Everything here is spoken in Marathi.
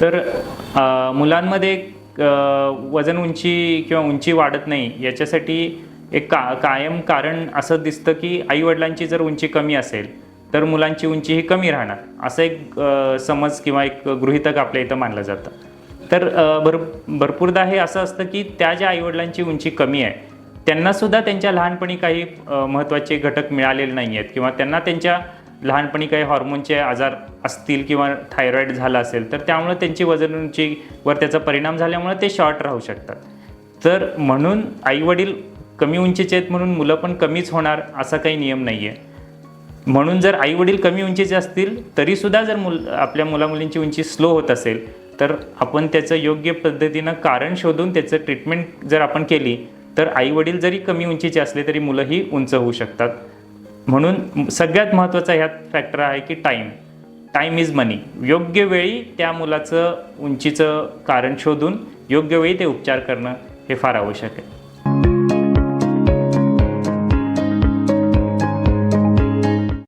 तर मुलांमध्ये वजन उंची किंवा उंची वाढत नाही याच्यासाठी एक का कायम कारण असं दिसतं की आईवडिलांची जर उंची कमी असेल तर मुलांची उंची ही कमी राहणार असं एक समज किंवा एक गृहितक आपल्या इथं मानलं जातं. तर भर भरपूरदा हे असं असतं की त्या ज्या आईवडिलांची उंची कमी आहे त्यांनासुद्धा त्यांच्या लहानपणी काही महत्त्वाचे घटक मिळालेले नाही आहेत किंवा त्यांना त्यांच्या लहानपणी काही हॉर्मोनचे आजार असतील किंवा थायरॉईड झाला असेल तर त्यामुळे त्यांची वजन उंचीवर त्याचा परिणाम झाल्यामुळे ते शॉर्ट राहू शकतात. तर म्हणून आईवडील कमी उंचीचे आहेत म्हणून मुलं पण कमीच होणार असा काही नियम नाही आहे म्हणून जर आईवडील कमी उंचीचे असतील तरीसुद्धा जर मुल आपल्या मुलामुलींची उंची स्लो होत असेल तर आपण त्याचं योग्य पद्धतीनं कारण शोधून त्याचं ट्रीटमेंट जर आपण केली तर आईवडील जरी कमी उंचीचे असले तरी मुलंही उंच होऊ शकतात. म्हणून सगळ्यात महत्त्वाचा ह्यात फॅक्टर आहे की टाईम टाईम इज मनी योग्य वेळी त्या मुलाचं उंचीचं कारण शोधून योग्य वेळी ते उपचार करणं हे फार आवश्यक आहे.